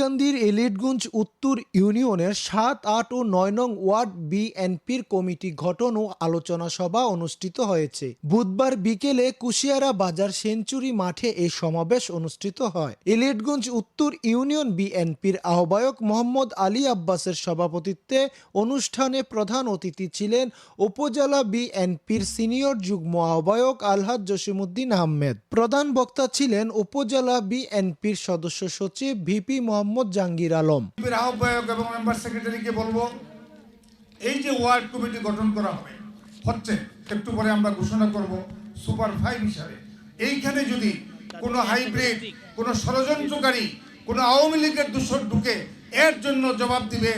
দাউদকান্দির এলিটগঞ্জ উত্তর ইউনিয়নের সাত, আট ও নয় নং ওয়ার্ড বিএনপির কমিটি গঠন ও আলোচনা সভা অনুষ্ঠিত হয়েছে। বুধবার বিকেলে কুশিয়ারা বাজার সেঞ্চুরি মাঠে এই সমাবেশ অনুষ্ঠিত হয়। এলিটগঞ্জ উত্তর ইউনিয়ন বিএনপির আহ্বায়ক মোহাম্মদ আলী আব্বাসের সভাপতিত্বে অনুষ্ঠানে প্রধান অতিথি ছিলেন উপজেলা বিএনপির সিনিয়র যুগ্ম আহ্বায়ক আলহাজ জসিমুদ্দিন আহমেদ। প্রধান বক্তা ছিলেন উপজেলা বিএনপির সদস্য সচিব ভিপি মোহাম্মদ জাহাঙ্গীর আলম। আহ্বায়ক এবং মেম্বার সেক্রেটারিকে বলব, এই যে ওয়ার্ড কমিটি গঠন করা হবে, হচ্ছে, একটু পরে আমরা ঘোষণা করব সুপার ফাইভ হিসাবে। এইখানে যদি কোনো হাইব্রিড, কোনো ষড়যন্ত্রকারী, কোনো আওয়ামী লীগের দূষণ ঢুকে, এর জন্য জবাব দিবে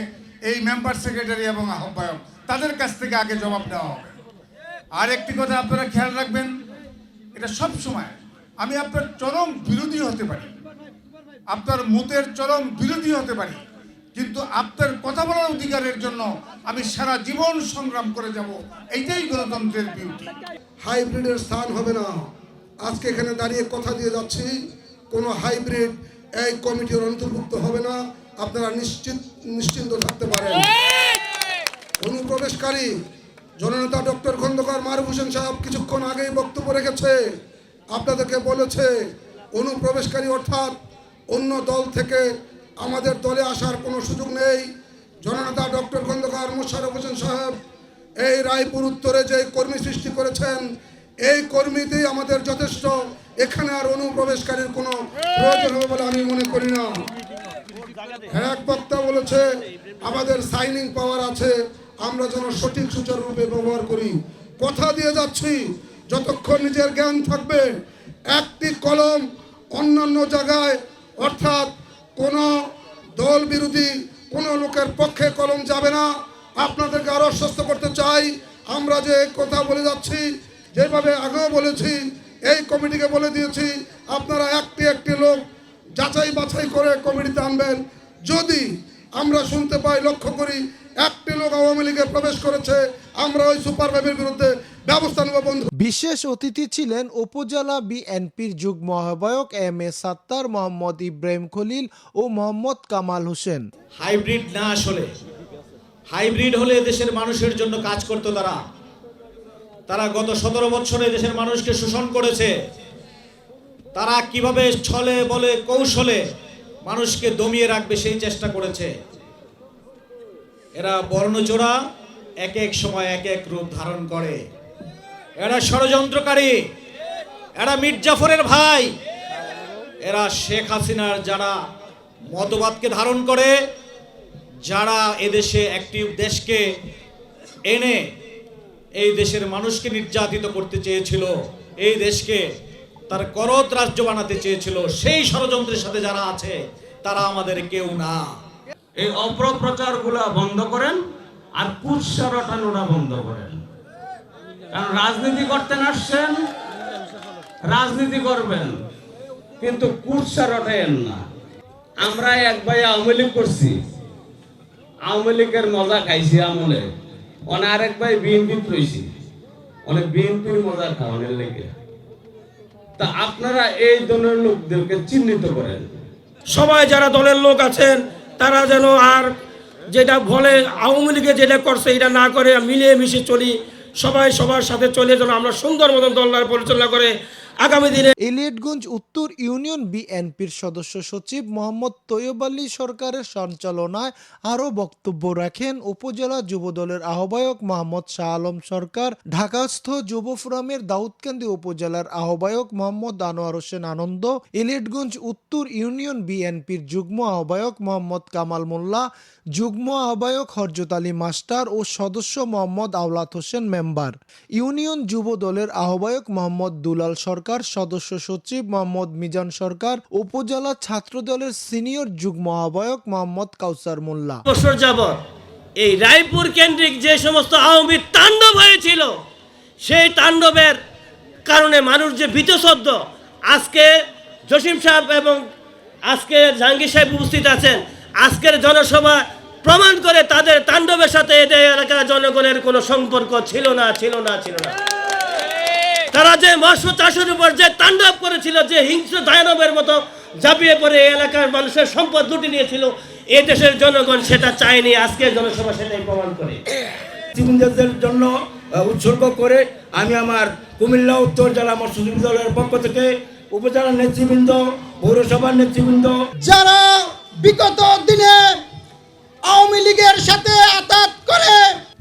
এই মেম্বার সেক্রেটারি এবং আহ্বায়ক। তাদের কাছ থেকে আগে জবাব দেওয়া হবে। আর একটি কথা আপনারা খেয়াল রাখবেন, এটা সব সময় আমি আপনার চরম বিরোধী হতে পারি। আপনার মতের চরম বিরোধী হতে পারি, কিন্তু আপনার কথা বলার অধিকারের জন্য আমি সারা জীবন সংগ্রাম করে যাব। এইটাই গণতন্ত্রের বিউটি হাইব্রিডের স্থান হবে না। আজকে এখানে দাঁড়িয়ে কথা দিয়ে যাচ্ছি। কোনো হাইব্রিড এই কমিটির অন্তর্ভুক্ত হবে না। আপনারা নিশ্চিত, নিশ্চিন্ত থাকতে পারেন। অনুপ্রবেশকারী, জননেতা ডক্টর খন্দকার হোসেন সাহেব কিছুক্ষণ আগেই বক্তব্য রেখেছে। আপনাদেরকে বলেছে, অনুপ্রবেশকারী অর্থাৎ অন্য দল থেকে আমাদের দলে আসার কোনো সুযোগ নেই। জননেতা ডক্টর খন্দকার মোশারফ হোসেন সাহেব, এই রায়পুর উত্তরে যে কর্মী সৃষ্টি করেছেন, এই কর্মীতেই আমাদের যথেষ্ট। এখানে আর অনুপ্রবেশকারীর কোনো প্রয়োজন হবে বলে আমি মনে করি না। এক বক্তা বলেছে, আমাদের সাইনিং পাওয়ার আছে, আমরা যেন সঠিক সুচারুরূপে ব্যবহার করি। কথা দিয়ে যাচ্ছি, যতক্ষণ নিজের জ্ঞান থাকবে, একটি কলম অন্যান্য জায়গায় অর্থাৎ কোনো দল বিরোধী কোনো লোকের পক্ষে কলম যাবে না। আপনাদেরকে আরও আশ্বস্ত করতে চাই। আমরা যে কথা বলে যাচ্ছি, যেভাবে আগেও বলেছি, এই কমিটিকে বলে দিয়েছি, আপনারা একটি একটি লোক যাচাই বাছাই করে কমিটিতে আনবেন। যদি আমরা শুনতে পাই, লক্ষ্য করি, একটি লোক আওয়ামী লীগে প্রবেশ করেছে, আমরা ওই সুপার বিরুদ্ধে ব্যবস্থা নেব বন্ধু। বিশেষ অতিথি ছিলেন উপজেলা বিএনপির যুগ্ম আহ্বায়ক এম এ সাত্তার মোহাম্মদ ইব্রাহিম খলিল ও মোহাম্মদ কামাল হোসেন। হাইব্রিড না আসলে হাইব্রিড হলে দেশের মানুষের জন্য কাজ করতো তারা। তারা গত সতেরো বছরে দেশের মানুষকে শোষণ করেছে। তারা কীভাবে ছলে বলে কৌশলে মানুষকে দমিয়ে রাখবে সেই চেষ্টা করেছে। এরা বর্ণচোরা এক এক সময় এক এক রূপ ধারণ করে। এরা ষড়যন্ত্রকারী, এরা মির্জাফরের ভাই। এরা শেখ হাসিনার যারা মতবাদকে ধারণ করে, যারা এদেশে একটি দেশকে এনে এই দেশের মানুষকে নির্যাতিত করতে চেয়েছিল, এই দেশকে তার করত রাজ্য বানাতে চেয়েছিল, সেই ষড়যন্ত্রের সাথে যারা আছে, তারা আমাদের কেউ না। এই অপপ্রচারগুলা বন্ধ করেন আর কুৎসা রটানোটা বন্ধ করেন। কারণ রাজনীতি করতে আসছেন রাজনীতি করবেন, কিন্তু কুৎসা রটায়েন না। আমরা এক ভাই আওয়ামী লীগ করছি, আওয়ামী লীগের মজা খাইছি আমলে। অনে আরেক ভাই বিএনপি রয়েছি অনেক বিএনপির মজা খাওয়ানোর লেগে। তা আপনারা এই ধরনের লোকদেরকে চিহ্নিত করেন। সবাই যারা দলের লোক আছেন, তারা যেন আর যেটা বলে আওয়ামী লীগে যেটা করছে, এটা না করে মিলিয়ে মিশে চলি। সবাই সবার সাথে চলে যেন আমরা সুন্দর মতন দলদার পরিচালনা করে আগামী উত্তর ইউনিয়ন বিএনপির সদস্য সচিব মোহাম্মদ তৈয়ব আলী সরকারের সঞ্চালনায় আরও বক্তব্য রাখেন উপজেলা যুবদলের আহ্বায়ক মোহাম্মদ শাহ আলম সরকার, ঢাকাস্থ যুব ফোরামের দাউদকান্দি উপজেলার আহ্বায়ক মোহাম্মদ আনোয়ার হোসেন আনন্দ, এলিয়েটগঞ্জ উত্তর ইউনিয়ন বিএনপির যুগ্ম আহ্বায়ক মোহাম্মদ কামাল মোল্লা, যুগ্ম আহ্বায়ক হরজত আলী মাস্টার ও সদস্য মোহাম্মদ আওলাত হোসেন মেম্বার। ইউনিয়ন যুব দলের আহ্বায়ক মোহাম্মদ দুলাল সরকার সদস্য সচিব মোহাম্মদ মিজান সরকার, উপজেলা ছাত্র দলের সিনিয়র যুগ্ম আহ্বায়ক মোহাম্মদ কাউসার মোল্লা। বছর যাবৎ এই রায়পুর কেন্দ্রিক যে সমস্ত আওয়ামী তাণ্ডব হয়েছিল, সেই তাণ্ডবের কারণে মানুষ যে ভীতসদ্য আজকে জসিম সাহেব এবং আজকে জাহাঙ্গীর সাহেব উপস্থিত আছেন, আজকের জনসভা প্রমাণ করে তাদের তাণ্ডবের সাথে এটা এলাকার জনগণের কোনো সম্পর্ক ছিল না ছিল না ছিল না। তারা যে মৎস্য চাষের উপর যে তাণ্ডব করেছিল যে হিংস্র দায়নবের মতো ঝাঁপিয়ে পড়ে এই এলাকার মানুষের সম্পদ লুটে নিয়েছিল এ দেশের জনগণ সেটা চায়নি আজকের জনসভা সেটাই প্রমাণ করে। নেতৃবৃন্দদের জন্য উৎসর্গ করে আমি আমার কুমিল্লা উত্তর জেলা মৎস্যজীবী দলের পক্ষ থেকে উপজেলার নেতৃবৃন্দ পৌরসভার নেতৃবৃন্দ। যারা বিগত দিনে আওয়ামী লীগের সাথে আতাত করে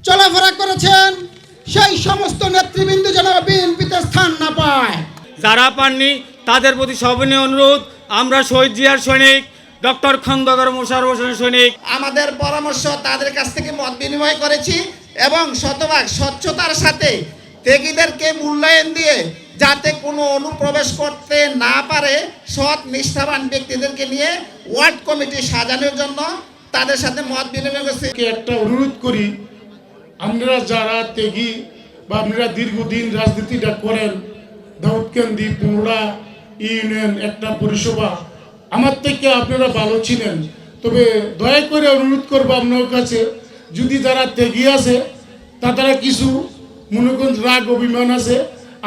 চলাফেরা করেছেন সেই সমস্ত নেতৃবৃন্দ যেন বিএনপিতে স্থান না পায়। যারা পাননি তাদের প্রতি সবিনয় অনুরোধ। আমরা শহীদ জিয়ার সৈনিক ডক্টর খন্দকার মোশারফ হোসেন সৈনিক। আমাদের পরামর্শ তাদের কাছ থেকে মত বিনিময় করেছি এবং শতভাগ স্বচ্ছতার সাথে ত্যাগীদেরকে মূল্যায়ন দিয়ে যাতে কোনো অনুপ্রবেশ করতে না পারে সৎ নিষ্ঠাবান ব্যক্তিদেরকে নিয়ে ওয়ার্ড কমিটি সাজানোর জন্য তাদের সাথে মত বিনিময় করেছি। কে একটা অনুরোধ করি আপনারা যারা ত্যাগী বা আপনারা দীর্ঘদিন রাজনীতিটা করেন, দাউদকান্দি পুরোড়া ইউনিয়ন, একটা পরিষেবা আমার থেকে আপনারা ভালো ছিলেন। তবে দয়া করে অনুরোধ করব আপনার কাছে, যদি যারা ত্যাগী আছে তা তারা কিছু মনে করেন রাগ, অভিমান আছে,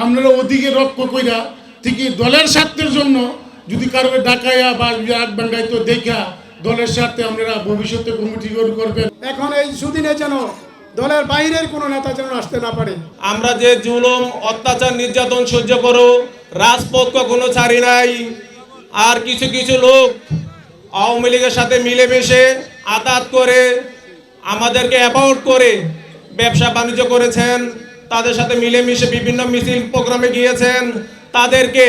আপনারা ওদিকে রক্ষ কইরা ঠিকই দলের স্বার্থের জন্য যদি কারও ডাকাইয়া বা রাগ বাঙ্গাইতো দেখা দলের স্বার্থে আপনারা ভবিষ্যতে কমিটি করবেন। এখন এই সুদিনে যেন দলের বাইরের কোনো নেতা যেন আসতে না পারে। আমরা যে জুলুম অত্যাচার নির্যাতন সহ্য করো রাজপথ কোনো ছাড়ি নাই। আর কিছু কিছু লোক আওয়ামী লীগের সাথে মিলেমিশে আতাত করে আমাদেরকে অ্যাপাউট করে ব্যবসা বাণিজ্য করেছেন তাদের সাথে মিলেমিশে বিভিন্ন মিছিল প্রোগ্রামে গিয়েছেন। তাদেরকে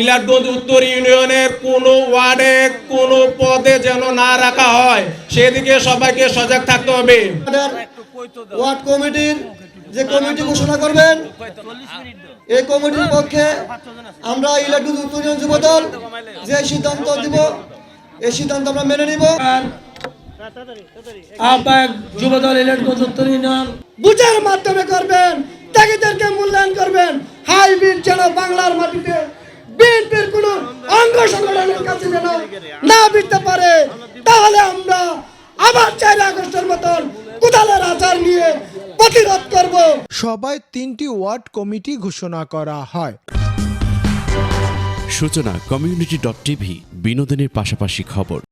ইলাটগঞ্জ উত্তর ইউনিয়নের কোনো ওয়ার্ডে কোনো পদে যেন না রাখা হয় সেদিকে সবাইকে সজাগ থাকতে হবে। ওয়ার্ড কমিটির যে কমিটি ঘোষণা করবেন এই কমিটির পক্ষে আমরা ইলেকট্রিক উত্তরীয় যুবদল যে সিদ্ধান্ত দিব এই সিদ্ধান্ত আমরা মেনে নিব। আহ্বায়ক যুবদল ইলেকট্রিক উত্তর ইউনিয়ন। বুঝার মাধ্যমে করবেন ত্যাগীদেরকে মূল্যায়ন করবেন। হাইব্রিড যেন বাংলার মাটিতে বিএনপির কোন অঙ্গ সংগঠনের কাছে যেন না বিকতে পারে। সবাই তিনটি ওয়ার্ড কমিটি ঘোষণা করা হয়। সূচনা কমিউনিটি ডট টিভি বিনোদনের পাশাপাশি খবর।